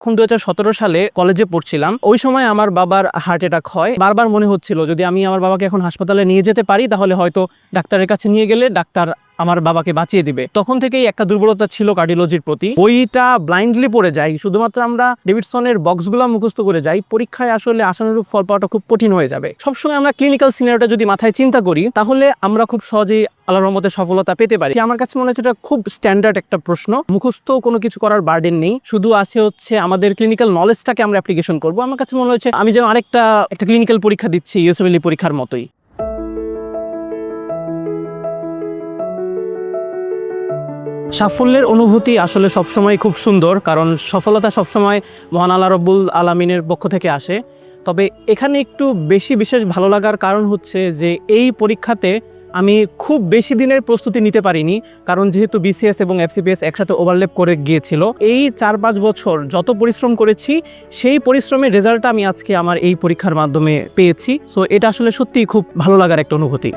যখন দু সালে কলেজে পড়ছিলাম। ওই সময় আমার বাবার হার্ট অ্যাটাক হয়। বারবার মনে হচ্ছিল, যদি আমি আমার বাবাকে এখন হাসপাতালে নিয়ে যেতে পারি, তাহলে হয়তো ডাক্তারের কাছে নিয়ে গেলে ডাক্তার আমার বাবাকে বাঁচিয়ে দিবে। তখন থেকেই একটা দুর্বলতা ছিল কার্ডিওলজির প্রতি। বইটা ব্লাইন্ডলি পড়ে যাই শুধুমাত্র আমরা ডেভিডসনের বক্সগুলো মুখস্থ করে যাই, পরীক্ষায় আসলে আশানুরূপ ফল পাওয়াটা খুব কঠিন হয়ে যাবে। সবসময় আমরা ক্লিনিক্যাল সিনারিটা যদি মাথায় চিন্তা করি, তাহলে আমরা খুব সহজেই আল্লাহর রহমতে সফলতা পেতে পারি। আমার কাছে মনে হচ্ছে এটা খুব স্ট্যান্ডার্ড একটা প্রশ্ন। মুখস্থ কোনো কিছু করার বার্ডেন নেই। শুধু আছে হচ্ছে আমাদের ক্লিনিক্যাল নলেজটাকে আমরা অ্যাপ্লিকেশন করব। আমার কাছে মনে হচ্ছে আমি যেন আরেকটা, একটা ক্লিনিক্যাল পরীক্ষা দিচ্ছি ইউএসএমএলই পরীক্ষার মতোই। সাফল্যের অনুভূতি আসলে সবসময় খুব সুন্দর, কারণ সফলতা সবসময় মহান আল্লাহ রব্বুল আলমিনের পক্ষ থেকে আসে। তবে এখানে একটু বেশি বিশেষ ভালো লাগার কারণ হচ্ছে যে, এই পরীক্ষাতে আমি খুব বেশি দিনের প্রস্তুতি নিতে পারিনি, কারণ যেহেতু বিসিএস এবং এফসিপিএস একসাথে ওভারলেপ করে গিয়েছিল, এই চার পাঁচ বছর যত পরিশ্রম করেছি, সেই পরিশ্রমের রেজাল্টটা আমি আজকে আমার এই পরীক্ষার মাধ্যমে পেয়েছি। সো এটা আসলে সত্যিই খুব ভালো লাগার একটা অনুভূতি।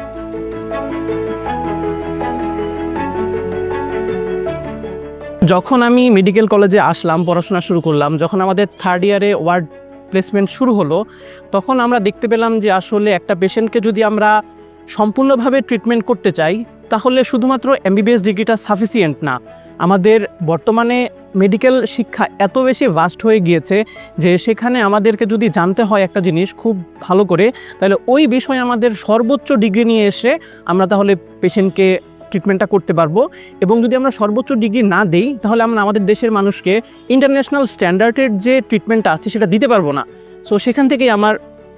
যখন আমি মেডিকেল কলেজে আসলাম, পড়াশোনা শুরু করলাম, যখন আমাদের থার্ড ইয়ারে ওয়ার্ড প্লেসমেন্ট শুরু হলো, তখন আমরা দেখতে পেলাম যে আসলে একটা পেশেন্টকে যদি আমরা সম্পূর্ণভাবে ট্রিটমেন্ট করতে চাই, তাহলে শুধুমাত্র এমবিবিএস ডিগ্রিটা সাফিসিয়েন্ট না। আমাদের বর্তমানে মেডিকেল শিক্ষা এত বেশি ভাস্ট হয়ে গিয়েছে যে সেখানে আমাদেরকে যদি জানতে হয় একটা জিনিস খুব ভালো করে, তাহলে ওই বিষয়ে আমাদের সর্বোচ্চ ডিগ্রি নিয়ে এসে আমরা তাহলে পেশেন্টকে ট্রিটমেন্টটা করতে পারব। এবং যদি আমরা সর্বোচ্চ ডিগ্রি না দেই, তাহলে আমরা আমাদের দেশের মানুষকে ইন্টারন্যাশনাল স্ট্যান্ডার্ডের যে ট্রিটমেন্টটা আছে, সেটা দিতে পারব না। সো সেখান থেকেই আমার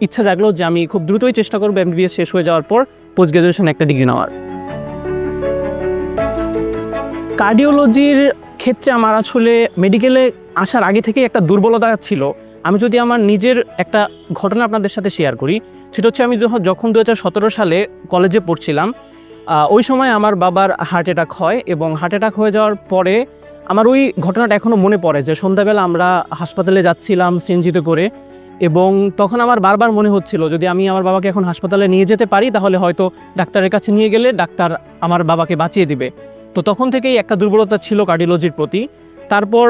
ইচ্ছা জাগলো যে আমি খুব দ্রুতই চেষ্টা করব এমবিবিএস শেষ হয়ে যাওয়ার পর পোস্ট গ্রাজুয়েশন একটা ডিগ্রি নেওয়ার। কার্ডিওলজির ক্ষেত্রে আমার আসলে মেডিকেলে আসার আগে থেকেই একটা দুর্বলতা ছিল। আমি যদি আমার নিজের একটা ঘটনা আপনাদের সাথে শেয়ার করি, সেটা হচ্ছে আমি যখন দু হাজার সতেরো সালে কলেজে পড়ছিলাম ওই সময় আমার বাবার হার্ট অ্যাটাক হয় এবং হার্ট অ্যাটাক হয়ে যাওয়ার পরে আমার ওই ঘটনাটা এখনও মনে পড়ে যে সন্ধ্যাবেলা আমরা হাসপাতালে যাচ্ছিলাম সিএনজিতে করে এবং তখন আমার বারবার মনে হচ্ছিল, যদি আমি আমার বাবাকে এখন হাসপাতালে নিয়ে যেতে পারি তাহলে হয়তো ডাক্তারের কাছে নিয়ে গেলে ডাক্তার আমার বাবাকে বাঁচিয়ে দিবে। তো তখন থেকেই একটা দুর্বলতা ছিল কার্ডিওলজির প্রতি। তারপর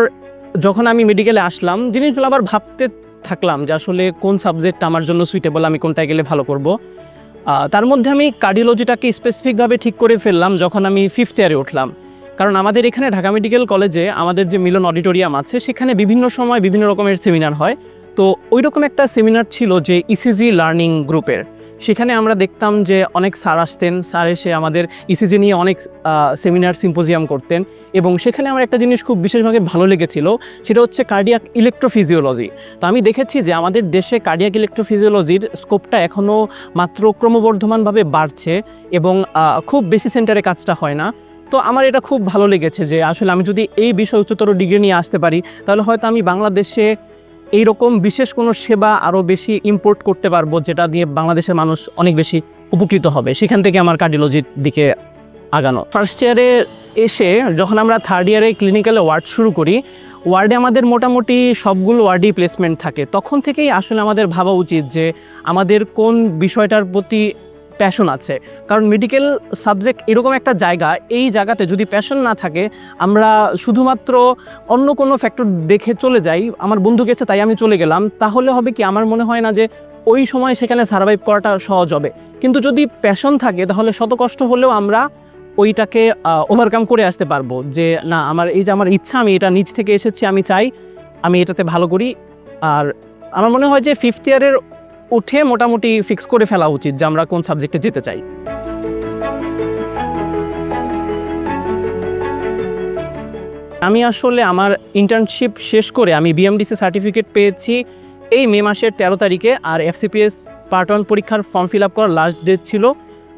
যখন আমি মেডিকেলে আসলাম জিনিসগুলো আবার ভাবতে থাকলাম যে আসলে কোন সাবজেক্টটা আমার জন্য সুইটেবল আমি কোনটায় গেলে ভালো করব। তার মধ্যে আমি কার্ডিওলজিটাকে স্পেসিফিকভাবে ঠিক করে ফেললাম যখন আমি ফিফথ ইয়ারে উঠলাম। কারণ আমাদের এখানে ঢাকা মেডিকেল কলেজে আমাদের যে মিলন অডিটোরিয়াম আছে, সেখানে বিভিন্ন সময় বিভিন্ন রকমের সেমিনার হয়। তো ওই রকম একটা সেমিনার ছিল যে ইসিজি লার্নিং গ্রুপের সেখানে আমরা দেখতাম যে অনেক স্যার আসতেন, স্যার এসে আমাদের ইসিজি নিয়ে অনেক সেমিনার সিম্পোজিয়াম করতেন এবং সেখানে আমার একটা জিনিস খুব বিশেষভাবে ভালো লেগেছিল, সেটা হচ্ছে কার্ডিয়াক ইলেকট্রোফিজিওলজি তো আমি দেখেছি যে আমাদের দেশে কার্ডিয়াক ইলেকট্রোফিজিওলজির স্কোপটা এখনও মাত্র ক্রমবর্ধমানভাবে বাড়ছে এবং খুব বেশি সেন্টারে কাজটা হয় না। তো আমার এটা খুব ভালো লেগেছে যে আসলে আমি যদি এই বিষয়ে উচ্চতর ডিগ্রি নিয়ে আসতে পারি, তাহলে হয়তো আমি বাংলাদেশে এইরকম বিশেষ কোনো সেবা আরও বেশি ইম্পোর্ট করতে পারব, যেটা দিয়ে বাংলাদেশের মানুষ অনেক বেশি উপকৃত হবে। সেখান থেকে আমার কার্ডিওলজির দিকে আগানো। ফার্স্ট ইয়ারে এসে যখন আমরা থার্ড ইয়ারে ক্লিনিক্যালে ওয়ার্ড শুরু করি ওয়ার্ডে আমাদের মোটামুটি সবগুলো ওয়ার্ডই প্লেসমেন্ট থাকে। তখন থেকেই আসলে আমাদের ভাবা উচিত যে আমাদের কোন বিষয়টার প্রতি প্যাশন আছে। কারণ মেডিকেল সাবজেক্ট এরকম একটা জায়গা, এই জায়গাতে যদি প্যাশন না থাকে, আমরা শুধুমাত্র অন্য কোনো ফ্যাক্টর দেখে চলে যাই, আমার বন্ধু গেছে তাই আমি চলে গেলাম, তাহলে হবে কি? আমার মনে হয় না যে ওই সময় সেখানে সার্ভাইভ করাটা সহজ হবে। কিন্তু যদি প্যাশন থাকে, তাহলে শত কষ্ট হলেও আমরা ওইটাকে ওভারকাম করে আসতে পারব যে, না, আমার এই যে আমার ইচ্ছা, আমি এটা নিজ থেকে এসেছি, আমি চাই, আমি এটাতে ভালো করি। আর আমার মনে হয় যে ফিফথ ইয়ারের উঠে মোটামুটি ফিক্স করে ফেলা উচিত যে আমরা কোন সাবজেক্টে যেতে চাই। আমি আসলে আমার ইন্টার্নশিপ শেষ করে আমি বিএমডিসি সার্টিফিকেট পেয়েছি এই মে মাসের তেরো তারিখে আর এফসিপিএস পার্ট ওয়ান পরীক্ষার ফর্ম ফিল আপ করার লাস্ট ডেট ছিল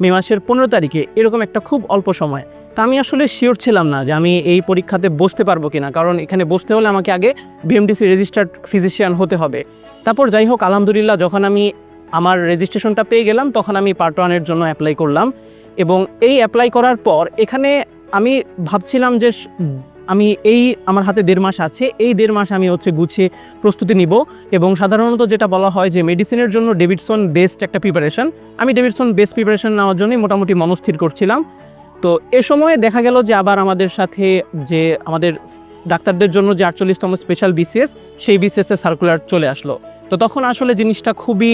মে মাসের পনেরো তারিখে। এরকম একটা খুব অল্প সময়। তা আমি আসলে শিওর ছিলাম না যে আমি এই পরীক্ষাতে বসতে পারব কিনা, কারণ এখানে বসতে হলে আমাকে আগে বিএমডিসি রেজিস্টার্ড ফিজিশিয়ান হতে হবে। তারপর যাই হোক আলহামদুলিল্লাহ, যখন আমি আমার রেজিস্ট্রেশনটা পেয়ে গেলাম, তখন আমি পার্ট ওয়ানের জন্য অ্যাপ্লাই করলাম। এবং এই অ্যাপ্লাই করার পর, এখানে আমি ভাবছিলাম যে আমি এই আমার হাতে দেড় মাস আছে, এই দেড় মাস আমি হচ্ছে গুছিয়ে প্রস্তুতি নিব। এবং সাধারণত যেটা বলা হয় যে মেডিসিনের জন্য ডেভিডসন বেস্ট একটা প্রিপারেশন আমি ডেভিডসন বেস্ট প্রিপারেশন নেওয়ার জন্যই মোটামুটি মনস্থির করছিলাম। তো এ সময়ে দেখা গেল যে আবার আমাদের সাথে যে আমাদের ডাক্তারদের জন্য যে আটচল্লিশতম স্পেশাল বিসিএস সেই বিসিএসের সার্কুলার চলে আসলো। তো তখন আসলে জিনিসটা খুবই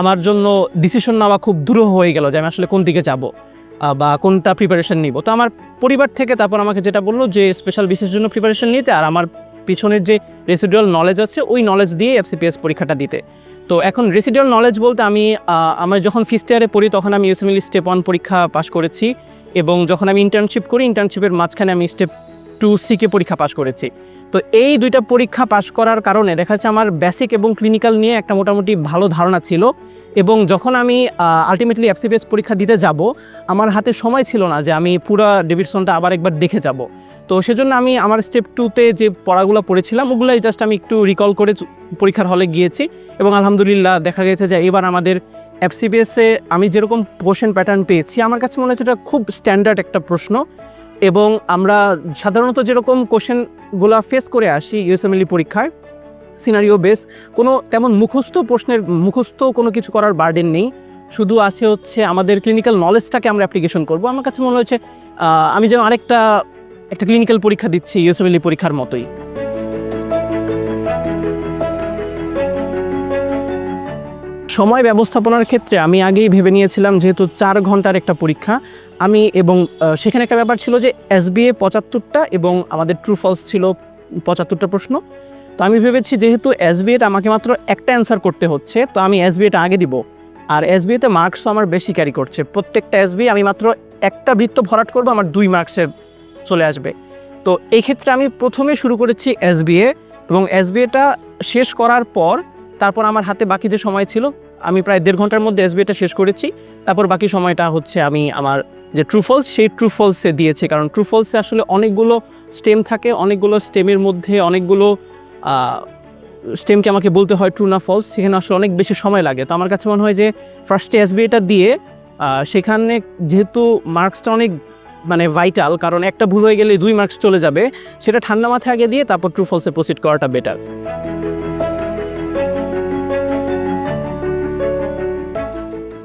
আমার জন্য ডিসিশন নেওয়া খুব দূর হয়ে গেল যে আমি আসলে কোন দিকে যাব বা কোনটা প্রিপারেশন নিব। তো আমার পরিবার থেকে তারপর আমাকে যেটা বলল যে স্পেশাল বিসিএস জন্য প্রিপারেশন নিতে আর আমার পিছনের যে রেসিডুয়াল নলেজ আছে, ওই নলেজ দিয়ে এফসিপিএস পরীক্ষাটা দিতে। তো এখন রেসিডুয়াল নলেজ বলতে আমি আমার যখন ফিফথ ইয়ারে পড়ি তখন আমি ইউএসএমএল স্টেপ ওয়ান পরীক্ষা পাশ করেছি এবং যখন আমি ইন্টার্নশিপ করি ইন্টার্নশিপের মাঝখানে আমি স্টেপ টু সিকে পরীক্ষা পাশ করেছি। তো এই দুইটা পরীক্ষা পাশ করার কারণে দেখা যাচ্ছে আমার বেসিক এবং ক্লিনিক্যাল নিয়ে একটা মোটামুটি ভালো ধারণা ছিল এবং যখন আমি আলটিমেটলি এফসিপিএস পরীক্ষা দিতে যাব, আমার হাতে সময় ছিল না যে আমি পুরো ডেভিডসনটা আবার একবার দেখে যাব। তো সেজন্য আমি আমার স্টেপ টুতে যে পড়াগুলো পড়েছিলাম, ওগুলাই জাস্ট আমি একটু রিকল করে পরীক্ষার হলে গিয়েছি এবং আলহামদুলিল্লাহ দেখা গেছে যে এবার আমাদের এফসিবিএসে আমি যেরকম কোশ্চেন প্যাটার্ন পেয়েছি, আমার কাছে মনে হচ্ছে এটা খুব স্ট্যান্ডার্ড একটা প্রশ্ন। এবং আমরা সাধারণত যেরকম কোশ্চেনগুলো ফেস করে আসি ইউএসএমএলই পরীক্ষায় সিনারিও বেস কোনো তেমন মুখস্থ প্রশ্নের মুখস্থ কোনো কিছু করার বার্ডেন নেই। শুধু আছে হচ্ছে আমাদের ক্লিনিক্যাল নলেজটাকে আমরা অ্যাপ্লিকেশন করব। আমার কাছে মনে আহ, আমি যেন আরেকটা একটা ক্লিনিক্যাল পরীক্ষা দিচ্ছি ইউএসএমএলই পরীক্ষার মতোই। সময় ব্যবস্থাপনার ক্ষেত্রে আমি আগেই ভেবে নিয়েছিলাম যেহেতু চার ঘণ্টার একটা পরীক্ষা আমি এবং সেখানে একটা ব্যাপার ছিল যে এস এসবিএ পঁচাত্তরটা এবং আমাদের ট্রু ফলস ছিল পঁচাত্তরটা প্রশ্ন। তো আমি ভেবেছি যেহেতু এসবিএটা আমাকে মাত্র একটা অ্যান্সার করতে হচ্ছে, তো আমি এস এসবিএটা আগে দিব। আর এস এসবিএতে মার্কসও আমার বেশি ক্যারি করছে। প্রত্যেকটা এসবি আমি মাত্র একটা বৃত্ত ভরাট করব, আমার দুই মার্কসে চলে আসবে। তো এই ক্ষেত্রে আমি প্রথমে শুরু করেছি এসবিএ এবং এসবিএটা শেষ করার পর তারপর আমার হাতে বাকি যে সময় ছিল, আমি প্রায় দেড় ঘণ্টার মধ্যে এসবিএটা শেষ করেছি। তারপর বাকি সময়টা হচ্ছে আমি আমার যে ট্রুফলস সেই ট্রুফলসে দিয়েছে। কারণ ট্রুফলসে আসলে অনেকগুলো স্টেম থাকে, অনেকগুলো স্টেমের মধ্যে অনেকগুলো স্টেমকে আমাকে বলতে হয় ট্রু না ফলস সেখানে আসলে অনেক বেশি সময় লাগে। তো আমার কাছে মনে হয় যে ফার্স্টে এসবিএটা দিয়ে সেখানে যেহেতু মার্কসটা অনেক মানে ভাইটাল কারণ একটা ভুল হয়ে গেলে দুই মার্কস চলে যাবে, সেটা ঠান্ডা মাথায় আগে দিয়ে তারপর ট্রু ফলসে প্রসিড করাটা বেটার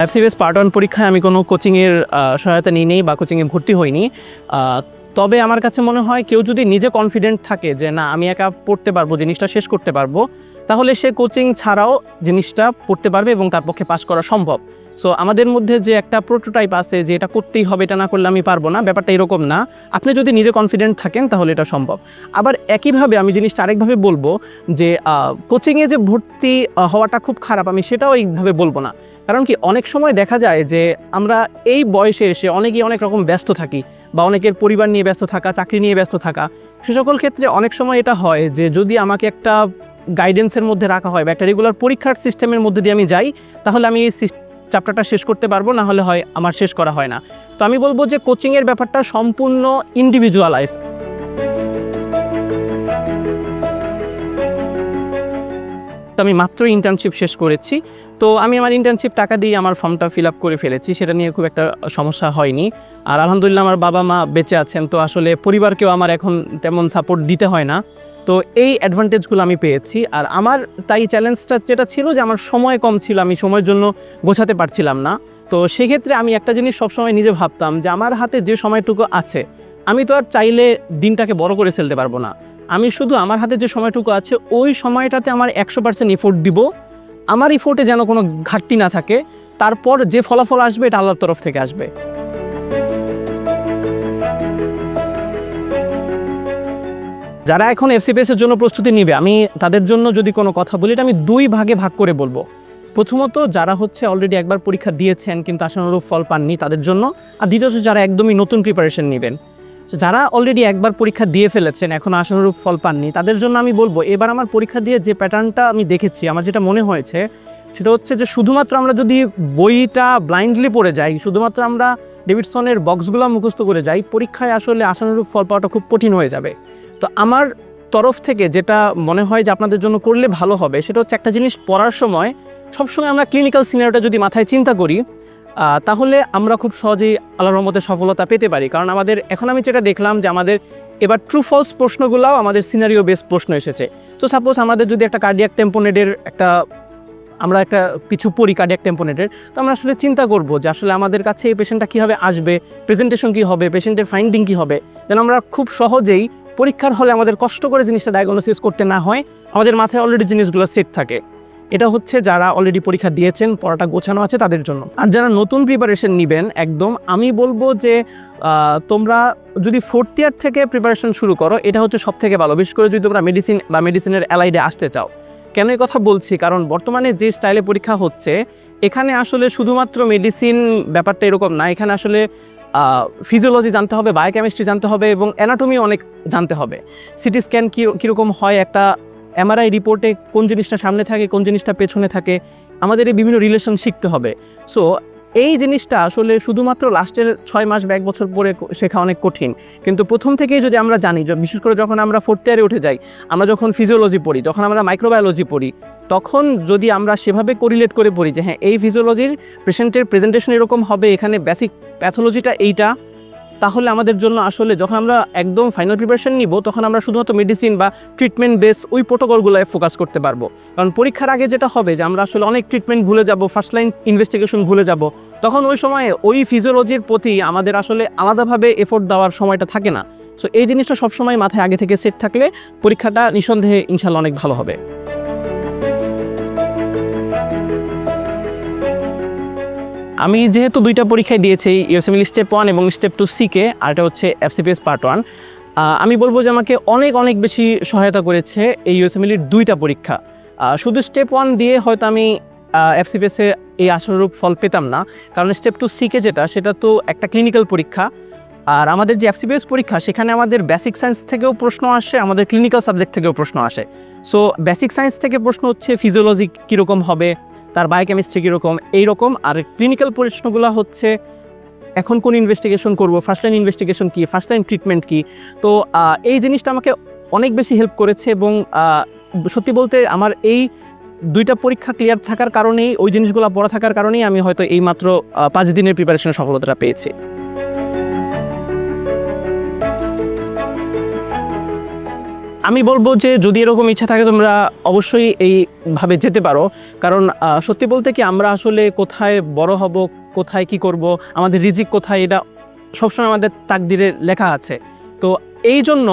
অ্যাপসিবিএস পার্ট ওয়ান পরীক্ষায় আমি কোনো কোচিংয়ের সহায়তা নিই নেই বা কোচিংয়ে ভর্তি হইনি। তবে আমার কাছে মনে হয় কেউ যদি নিজে কনফিডেন্ট থাকে যে না, আমি একা পড়তে পারব, জিনিসটা শেষ করতে পারব, তাহলে সে কোচিং ছাড়াও জিনিসটা পড়তে পারবে এবং তার পক্ষে পাশ করা সম্ভব। সো আমাদের মধ্যে যে একটা প্রোটোটাইপ আছে যে এটা করতেই হবে, এটা না করলে আমি পারব না, ব্যাপারটা এরকম না। আপনি যদি নিজে কনফিডেন্ট থাকেন, তাহলে এটা সম্ভব। আবার একইভাবে আমি জিনিসটা আরেকভাবে বলব যে কোচিংয়ে যে ভর্তি হওয়াটা খুব খারাপ, আমি সেটাও এইভাবে বলব না। কারণ কি অনেক সময় দেখা যায় যে আমরা এই বয়সে এসে অনেকেই অনেক রকম ব্যস্ত থাকি বা অনেকের পরিবার নিয়ে ব্যস্ত থাকা, চাকরি নিয়ে ব্যস্ত থাকা। সে সকল ক্ষেত্রে অনেক সময় এটা হয় যে যদি আমাকে একটা গাইডেন্সের মধ্যে রাখা হয় বা একটা রেগুলার পরীক্ষার সিস্টেমের মধ্যে দিয়ে আমি যাই, তাহলে আমি এই চ্যাপ্টারটা শেষ করতে পারব, না হলে হয় আমার শেষ করা হয় না। তো আমি বলব যে কোচিংয়ের ব্যাপারটা সম্পূর্ণ ইন্ডিভিজুয়ালাইজ তো আমি মাত্র ইন্টার্নশিপ শেষ করেছি। তো আমি আমার ইন্টার্নশিপ টাকা দিয়ে আমার ফর্মটা ফিল আপ করে ফেলেছি, সেটা নিয়ে খুব একটা সমস্যা হয়নি। আর আলহামদুলিল্লাহ আমার বাবা মা বেঁচে আছেন, তো আসলে পরিবারকেও আমার এখন তেমন সাপোর্ট দিতে হয় না। তো এই অ্যাডভান্টেজগুলো আমি পেয়েছি, আর আমার তাই চ্যালেঞ্জটা যেটা ছিল যে আমার সময় কম ছিল, আমি সময়ের জন্য গোছাতে পারছিলাম না। তো সেক্ষেত্রে আমি একটা জিনিস সবসময় নিজে ভাবতাম যে আমার হাতে যে সময়টুকু আছে, আমি তো আর চাইলে দিনটাকে বড় করে ফেলতে পারব না। আমি শুধু আমার হাতে যে সময়টুকু আছে, ওই সময়টাতে আমার একশো পার্সেন্ট ইফোর্ট দিব আমার ইফোর্টে যেন কোনো ঘাটতি না থাকে। তারপর যে ফলাফল আসবে, এটা আল্লাহর তরফ থেকে আসবে। যারা এখন এফসিপিএস এর জন্য প্রস্তুতি নিবে, আমি তাদের জন্য যদি কোনো কথা বলি, এটা আমি দুই ভাগে ভাগ করে বলব। প্রথমত, যারা হচ্ছে অলরেডি একবার পরীক্ষা দিয়েছেন, কিন্তু আশানুরূপ ফল পাননি তাদের জন্য, আর দ্বিতীয়ত, যারা একদমই নতুন প্রিপারেশন নেবেন। যারা অলরেডি একবার পরীক্ষা দিয়ে ফেলেছেন, এখন আশানুরূপ ফল পাননি, তাদের জন্য আমি বলব, এবার আমার পরীক্ষা দিয়ে যে প্যাটার্নটা আমি দেখেছি, আমার যেটা মনে হয়েছে, সেটা হচ্ছে যে শুধুমাত্র আমরা যদি বইটা ব্লাইন্ডলি পড়ে যাই, শুধুমাত্র আমরা ডেভিডসনের বক্সগুলো মুখস্থ করে যাই, পরীক্ষায় আসলে আশানুরূপ ফল পাওয়াটা খুব কঠিন হয়ে যাবে। তো আমার তরফ থেকে যেটা মনে হয় যে আপনাদের জন্য করলে ভালো হবে, সেটা হচ্ছে একটা জিনিস পড়ার সময় সবসময় আমরা ক্লিনিক্যাল সিনারিওটা যদি মাথায় চিন্তা করি তাহলে আমরা খুব সহজেই আল্লাহর রহমতে সফলতা পেতে পারি। কারণ আমাদের, এখন আমি যেটা দেখলাম যে আমাদের এবার ট্রু ফলস প্রশ্নগুলোও আমাদের সিনারিও বেস প্রশ্ন এসেছে। তো সাপোজ আমাদের যদি একটা কার্ডিয়াক টেম্পোনেটের একটা, আমরা একটা কিছু পড়ি কার্ডিয়াক টেম্পোনেটের তো আমরা আসলে চিন্তা করব যে আসলে আমাদের কাছে এই পেশেন্টটা কীভাবে আসবে প্রেজেন্টেশন কী হবে পেশেন্টের ফাইন্ডিং কী হবে? যেন আমরা খুব সহজেই পরীক্ষার হলে আমাদের কষ্ট করে জিনিসটা ডায়াগনোসিস করতে না হয়, আমাদের মাথায় অলরেডি জিনিসগুলো সেট থাকে। এটা হচ্ছে যারা অলরেডি পরীক্ষা দিয়েছেন, পড়াটা গোছানো আছে তাদের জন্য। আর যারা নতুন প্রিপারেশন নেবেন, একদম আমি বলব যে তোমরা যদি ফোর্থ ইয়ার থেকে প্রিপারেশন শুরু করো, এটা হচ্ছে সব থেকে ভালো। বিশেষ করে যদি তোমরা মেডিসিন বা মেডিসিনের অ্যালাইডে আসতে চাও। কেন এই কথা বলছি? কারণ বর্তমানে যে স্টাইলে পরীক্ষা হচ্ছে, এখানে আসলে শুধুমাত্র মেডিসিন ব্যাপারটা এরকম না, এখানে আসলে ফিজিওলজি জানতে হবে বায়োকেমিস্ট্রি জানতে হবে এবং অ্যানাটমি অনেক জানতে হবে। সিটি স্ক্যান কী, কীরকম হয় একটা এমআরআই রিপোর্টে কোন জিনিসটা সামনে থাকে, কোন জিনিসটা পেছনে থাকে, আমাদের এই বিভিন্ন রিলেশন শিখতে হবে। সো এই জিনিসটা আসলে শুধুমাত্র লাস্টের ছয় মাস বা এক বছর পরে শেখা অনেক কঠিন। কিন্তু প্রথম থেকেই যদি আমরা জানি বিশেষ করে যখন আমরা ফোর্থ ইয়ারে উঠে যাই, আমরা যখন ফিজিওলজি পড়ি, যখন আমরা মাইক্রোবায়োলজি পড়ি, তখন যদি আমরা সেভাবে কোরিলেট করে পড়ি যে হ্যাঁ এই ফিজিওলজির পেশেন্টের প্রেজেন্টেশন এরকম হবে, এখানে বেসিক প্যাথোলজিটা এইটা তাহলে আমাদের জন্য আসলে যখন আমরা একদম ফাইনাল প্রিপারেশন নিব, তখন আমরা শুধুমাত্র মেডিসিন বা ট্রিটমেন্ট বেস ওই প্রোটোকলগুলোয় ফোকাস করতে পারব। কারণ পরীক্ষার আগে যেটা হবে যে, আমরা আসলে অনেক ট্রিটমেন্ট ভুলে যাব ফার্স্ট লাইন ইনভেস্টিগেশন ভুলে যাব, তখন ওই সময়ে ওই ফিজিওলজির প্রতি আমাদের আসলে আলাদাভাবে এফোর্ট দেওয়ার সময়টা থাকে না। সো এই জিনিসটা সবসময় মাথায় আগে থেকে সেট থাকলে পরীক্ষাটা নিঃসন্দেহে ইনশাল্লাহ অনেক ভালো হবে। আমি যেহেতু দুইটা পরীক্ষায় দিয়েছি ইউএসএমএল স্টেপ ওয়ান এবং স্টেপ টু সিকে আর এটা হচ্ছে এফসিপিএস পার্ট ওয়ান আমি বলব যে আমাকে অনেক অনেক বেশি সহায়তা করেছে এই ইউএসএমএলির দুইটা পরীক্ষা। শুধু স্টেপ ওয়ান দিয়ে হয়তো আমি এফসিপিএসে এই আশানুরূপ ফল পেতাম না, কারণ স্টেপ টু সিকে যেটা, সেটা তো একটা ক্লিনিক্যাল পরীক্ষা। আর আমাদের যে এফসিপিএস পরীক্ষা, সেখানে আমাদের বেসিক সায়েন্স থেকেও প্রশ্ন আসে, আমাদের ক্লিনিক্যাল সাবজেক্ট থেকেও প্রশ্ন আসে। সো বেসিক সায়েন্স থেকে প্রশ্ন হচ্ছে ফিজিওলজি কীরকম হবে তার বায়োকেমিস্ট্রি কীরকম, এইরকম। আর ক্লিনিক্যাল প্রশ্নগুলো হচ্ছে, এখন কোন ইনভেস্টিগেশন করব? ফার্স্ট লাইন ইনভেস্টিগেশন কী? ফার্স্ট লাইন ট্রিটমেন্ট কী? তো এই জিনিসটা আমাকে অনেক বেশি হেল্প করেছে এবং সত্যি বলতে আমার এই দুইটা পরীক্ষা ক্লিয়ার থাকার কারণেই, ওই জিনিসগুলো পড়া থাকার কারণেই আমি হয়তো এইমাত্র পাঁচ দিনের প্রিপারেশনের সফলতাটা পেয়েছি। আমি বলব যে যদি এরকম ইচ্ছা থাকে, তোমরা অবশ্যই এইভাবে যেতে পারো। কারণ সত্যি বলতে কি আমরা আসলে কোথায় বড় হব, কোথায় কি করব, আমাদের রিজিক কোথায়, এটা সবসময় আমাদের তাকদিরে লেখা আছে। তো এই জন্য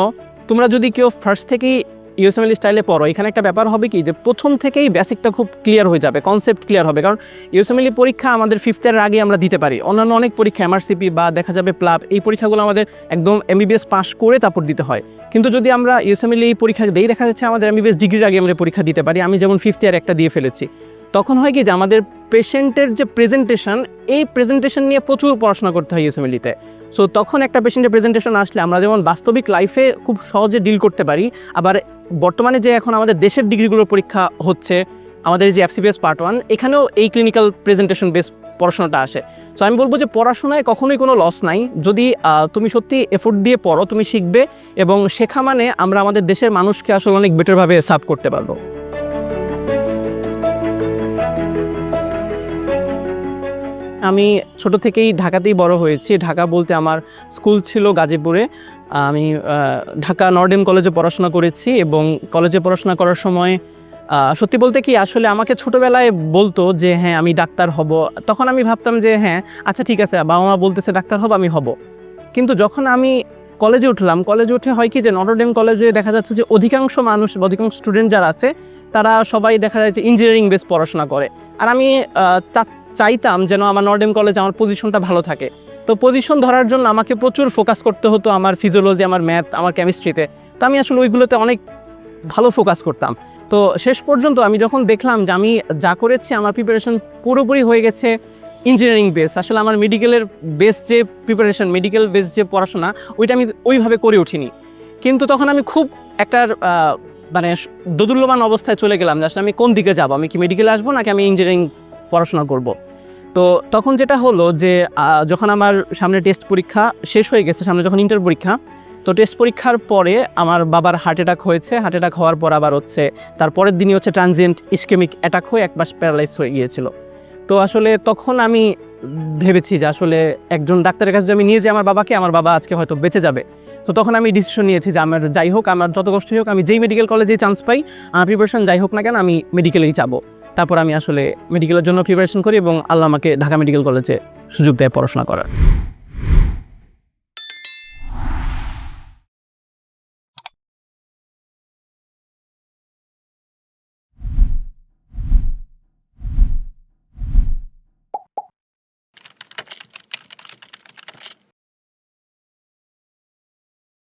তোমরা যদি কেউ ফার্স্ট থেকেই ইউএসএমএল স্টাইলে পড়ো। এখানে একটা ব্যাপার হবে কি যে প্রথম থেকেই বেসিকটা খুব ক্লিয়ার হয়ে যাবে কনসেপ্ট ক্লিয়ার হবে। কারণ ইউএসএমএল পরীক্ষা আমাদের ফিফথ ইয়ারের আগে আমরা দিতে পারি। অন্যান্য অনেক পরীক্ষা এমআরসিপি বা দেখা যাবে প্লাব এই পরীক্ষাগুলো আমাদের একদম এমবিবিএস পাস করে তারপর দিতে হয়। কিন্তু যদি আমরা ইউএসএমএল এই পরীক্ষা দেই, দেখা যাচ্ছে আমাদের এমবিবিএস ডিগ্রির আগে আমরা পরীক্ষা দিতে পারি। আমি যেমন ফিফথ ইয়ার একটা দিয়ে ফেলেছি। তখন হয় কি যে আমাদের পেশেন্টের যে প্রেজেন্টেশন এই প্রেজেন্টেশন নিয়ে প্রচুর পড়াশোনা করতে হয় ইউএসএমএলিতে। সো তখন একটা পেশেন্টের প্রেজেন্টেশন আসলে আমরা যেমন বাস্তবিক লাইফে খুব সহজে ডিল করতে পারি, আবার বর্তমানে যে এখন আমাদের দেশের ডিগ্রিগুলোর পরীক্ষা হচ্ছে, আমাদের যে এফসিবিএস পার্ট ওয়ান এখানেও এই ক্লিনিক্যাল প্রেজেন্টেশন বেস পড়াশোনাটা আসে। সো আমি বলব যে পড়াশোনায় কখনোই কোনো লস নাই। যদি তুমি সত্যি এফোর্ট দিয়ে পড়ো, তুমি শিখবে, এবং শেখা মানে আমরা আমাদের দেশের মানুষকে আসলে অনেক বেটারভাবে সার্ভ করতে পারব। আমি ছোট থেকেই ঢাকাতেই বড় হয়েছি। ঢাকা বলতে আমার স্কুল ছিল গাজীপুরে। আমি ঢাকা নর্ডেম কলেজে পড়াশোনা করেছি এবং কলেজে পড়াশোনা করার সময় সত্যি বলতে কি আসলে আমাকে ছোটবেলায় বলতো যে হ্যাঁ আমি ডাক্তার হব। তখন আমি ভাবতাম যে হ্যাঁ আচ্ছা ঠিক আছে বাবা মা বলতেছে ডাক্তার হব, আমি হব। কিন্তু যখন আমি কলেজে উঠলাম, কলেজে উঠে হয় কি যে নটরডেম কলেজে দেখা যাচ্ছে যে, অধিকাংশ মানুষ অধিকাংশ স্টুডেন্ট যারা আছে, তারা সবাই দেখা যায় যে, ইঞ্জিনিয়ারিং বেস পড়াশোনা করে। আর আমি চাইতাম যেন আমার নর্ডেম কলেজে আমার পজিশনটা ভালো থাকে। তো পজিশন ধরার জন্য আমাকে প্রচুর ফোকাস করতে হতো আমার ফিজিওলজি আমার ম্যাথ আমার কেমিস্ট্রিতে তো আমি আসলে ওইগুলোতে অনেক ভালো ফোকাস করতাম। তো শেষ পর্যন্ত আমি যখন দেখলাম যে আমি যা করেছি, আমার প্রিপারেশন পুরোপুরি হয়ে গেছে ইঞ্জিনিয়ারিং বেস আসলে আমার মেডিকেলের বেস যে প্রিপারেশন মেডিকেল বেস যে পড়াশোনা, ওইটা আমি ওইভাবে করে উঠিনি। কিন্তু তখন আমি খুব একটা মানে দোদুল্যমান অবস্থায় চলে গেলাম যে আসলে আমি কোন দিকে যাব? আমি কি মেডিকেলে আসব নাকি আমি ইঞ্জিনিয়ারিং পড়াশোনা করব। তো তখন যেটা হলো যে যখন আমার সামনে টেস্ট পরীক্ষা শেষ হয়ে গেছে, সামনে যখন ইন্টার পরীক্ষা, তো টেস্ট পরীক্ষার পরে আমার বাবার হার্ট অ্যাটাক হয়েছে। হার্ট অ্যাটাক হওয়ার পর আবার হচ্ছে তারপরের দিনই হচ্ছে ট্রানজেন্ট ইস্কেমিক অ্যাটাক হয়ে এক মাস প্যারালাইজ হয়ে গিয়েছিল। তো আসলে তখন আমি ভেবেছি যে, আসলে একজন ডাক্তারের কাছে আমি নিয়ে যাই আমার বাবাকে, আমার বাবা আজকে হয়তো বেঁচে যাবে। তো তখন আমি ডিসিশন নিয়েছি যে, আমার যাই হোক, আমার যত কষ্টই হোক, আমি যেই মেডিকেল কলেজে চান্স পাই, আমার প্রিপারেশন যাই হোক না কেন, আমি মেডিকেলেই যাব। তারপর আমি আসলে মেডিকেলের জন্য প্রিপারেশন করি এবং আল্লাহ আমাকে ঢাকা মেডিকেল কলেজে সুযোগ দেয় পড়াশোনা করার।